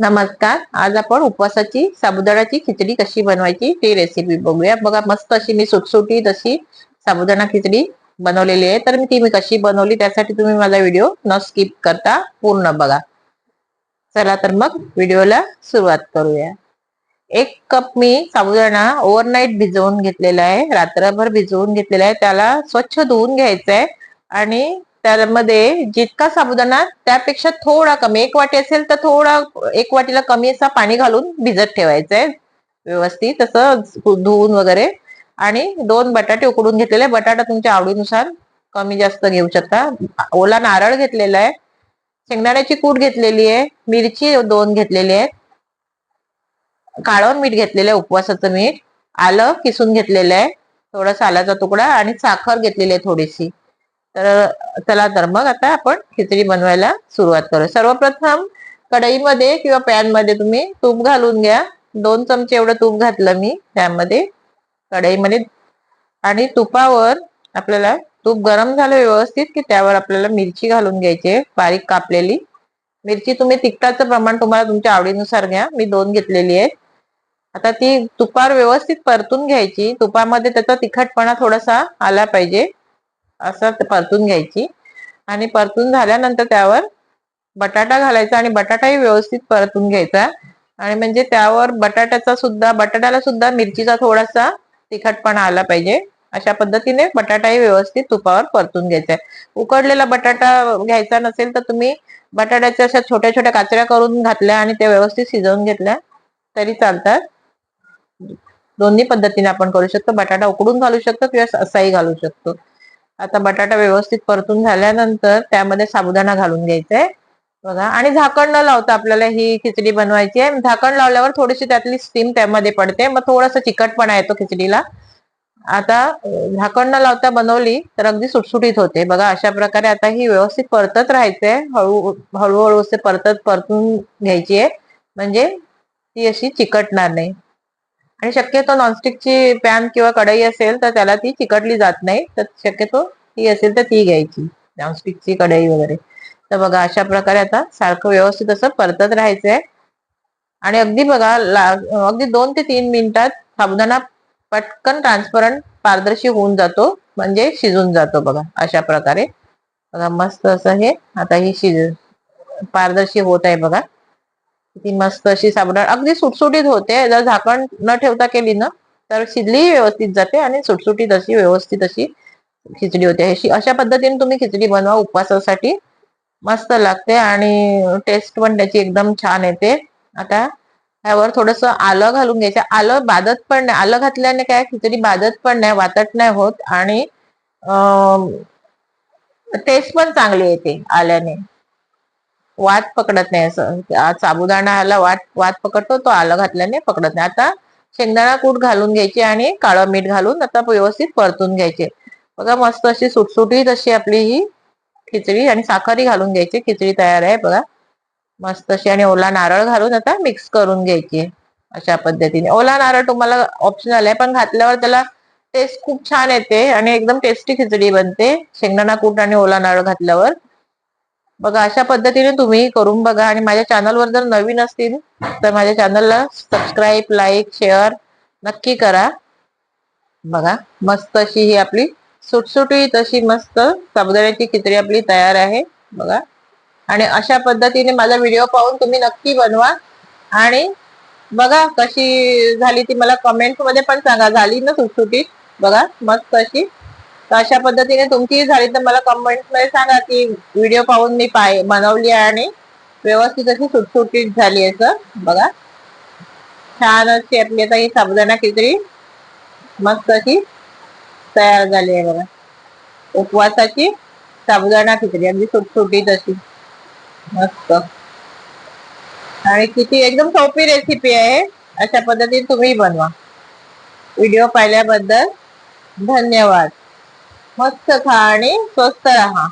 नमस्कार. आज आपण उपवासाची साबुदाणाची खिचडी कशी बनवायची ती रेसिपी बघूया. बघा मस्त अशी मी सुटसुटीत अशी साबुदाणा खिचडी बनवलेली आहे. तर मी ती मी कशी बनवली त्यासाठी तुम्ही माझा व्हिडिओ न स्किप करता पूर्ण बघा. चला तर मग व्हिडिओला सुरुवात करूया. एक कप मी साबुदाणा ओव्हरनाईट भिजवून घेतलेला आहे. रात्रभर भिजवून घेतलेला आहे. त्याला स्वच्छ धुवून घ्यायचं आहे आणि त्यामध्ये जितका साबुदाणा त्यापेक्षा थोडा कमी एक वाटी असेल तर थोडा एक वाटीला कमी असा पाणी घालून भिजत ठेवायचं आहे व्यवस्थित तसं धुवून वगैरे. आणि दोन बटाटे उकडून घेतलेले बटाटा तुमच्या आवडीनुसार कमी जास्त घेऊ शकता. ओला नारळ घेतलेला आहे शेंगदाण्याची कूट घेतलेली आहे मिरची दोन घेतलेली आहे काळवण मीठ घेतलेलं आहे उपवासाचं मीठ आलं किसून घेतलेलं आहे थोडा सालाचा तुकडा आणि साखर घेतलेली आहे थोडीशी. तर चला तर मग आता आपण खिचडी बनवायला सुरुवात करू. सर्वप्रथम कढईमध्ये किंवा पॅनमध्ये तुम्ही तूप घालून घ्या. दोन चमचे एवढं तूप घातलं मी त्यामध्ये. कढईमध्ये आणि तुपावर आपल्याला तूप गरम झालं व्यवस्थित की त्यावर आपल्याला मिरची घालून घ्यायची बारीक कापलेली. मिरची तुम्ही तिखटाचं प्रमाण तुम्हाला तुमच्या आवडीनुसार घ्या. मी दोन घेतलेली आहे आता ती तुपावर व्यवस्थित परतून घ्यायची. तुपामध्ये त्याचा तिखटपणा थोडासा आला पाहिजे. असं परतून घ्यायची. आणि परतून झाल्यानंतर त्यावर बटाटा घालायचा आणि बटाटाही व्यवस्थित परतून घ्यायचा. आणि म्हणजे त्यावर बटाट्याचा सुद्धा बटाट्याला सुद्धा मिरचीचा थोडासा तिखटपणा आला पाहिजे. अशा पद्धतीने बटाटाही व्यवस्थित तुपावर परतून घ्यायचा आहे. उकडलेला बटाटा घ्यायचा नसेल तर तुम्ही बटाट्याच्या अशा छोट्या छोट्या काचऱ्या करून घातल्या आणि त्या व्यवस्थित शिजवून घेतल्या तरी चालतात. दोन्ही पद्धतीने आपण करू शकतो. बटाटा उकडून घालू शकतो किंवा असाही घालू शकतो. आता बटाटा व्यवस्थित परतून झाल्यानंतर त्यामध्ये साबुदाणा घालून घ्यायचंय. बघा आणि झाकण न लावता आपल्याला ही खिचडी बनवायची आहे. झाकण लावल्यावर थोडीशी त्यातली स्टीम त्यामध्ये पडते. मग थोडासा चिकटपणा येतो खिचडीला. आता झाकण न लावता बनवली तर अगदी सुटसुटीत होते. बघा अशा प्रकारे आता ही व्यवस्थित परतत राहायचंय. हळू हळूहळू असे परतत परतून घ्यायची आहे. म्हणजे ती अशी चिकटणार नाही. आणि शक्यतो नॉनस्टिकची पॅन किंवा कढई असेल तर त्याला ती चिकटली जात नाही. तर शक्यतो ती असेल तर ती घ्यायची. नॉनस्टिकची कढई वगैरे. तर बघा अशा प्रकारे आता सारखं व्यवस्थित असं परतत राहायचंय. आणि अगदी बघा अगदी दोन ते तीन मिनिटात साबुदाणा पटकन ट्रान्सपरंट पारदर्शी होऊन जातो. म्हणजे शिजून जातो बघा अशा प्रकारे. बघा मस्त असं हे आता ही शिज पारदर्शी होत आहे बघा. ती मस्त अशी साबुदाणा अगदी सुटसुटीत होते. जर झाकण न ठेवता केली ना तर शिजली व्यवस्थित जाते आणि सुटसुटीत अशी व्यवस्थित अशी खिचडी होते. अशा पद्धतीने तुम्ही खिचडी बनवा. उपवासासाठी मस्त लागते आणि टेस्ट पण त्याची एकदम छान येते. आता ह्यावर थोडस आलं घालून घ्यायचं. आलं बादत पण नाही. आलं घातल्याने काय खिचडी बादत पण नाही वातट नाही होत आणि टेस्ट पण चांगली येते आल्याने. वाट पकडत नाही असं. साबुदाणा आला वाट वाट पकडतो तो आलं घातल्याने पकडत नाही. आता शेंगदाणा कूट घालून घ्यायचे आणि काळं मीठ घालून आता व्यवस्थित परतून घ्यायचे. बघा मस्त अशी सुटसुटीत अशी आपली ही खिचडी आणि साखरही घालून घ्यायची. खिचडी तयार आहे बघा. मस्त अशी आणि ओला नारळ घालून आता मिक्स करून घ्यायची अशा पद्धतीने. ओला नारळ तुम्हाला ऑप्शनल आहे पण घातल्यावर त्याला टेस्ट खूप छान येते आणि एकदम टेस्टी खिचडी बनते. शेंगदाणा कूट आणि ओला नारळ घातल्यावर. बघा अशा पद्धतीने तुम्ही करून बघा. आणि माझ्या चॅनलवर जर नवीन असतील तर माझ्या चॅनलला सबस्क्राईब लाईक शेअर नक्की करा. बघा मस्त अशी ही आपली सुटसुटीत अशी मस्त साबुदाण्याची खिचडी आपली तयार आहे बघा. आणि अशा पद्धतीने माझा व्हिडिओ पाहून तुम्ही नक्की बनवा. आणि बघा कशी झाली ती मला कमेंटमध्ये पण सांगा. झाली ना सुटसुटीत? बघा मस्त अशी. तर अशा पद्धतीने तुमची झाली तर मला कमेंटमध्ये सांगा की व्हिडिओ पाहून मी पाय बनवली आहे आणि व्यवस्थित अशी सुटसुटीत झाली आहे सर. बघा. छान अशी आपली आता ही साबुदाणा खिचडी. मस्त अशी. तयार झाली आहे बघा. उपवासाची साबुदाणा खिचडी अगदी सुटसुटीत अशी मस्त. आणि किती एकदम सोपी रेसिपी आहे. अशा पद्धतीने तुम्ही बनवा. व्हिडिओ पाहिल्याबद्दल धन्यवाद. मस्त खा आणि स्वस्त राहा.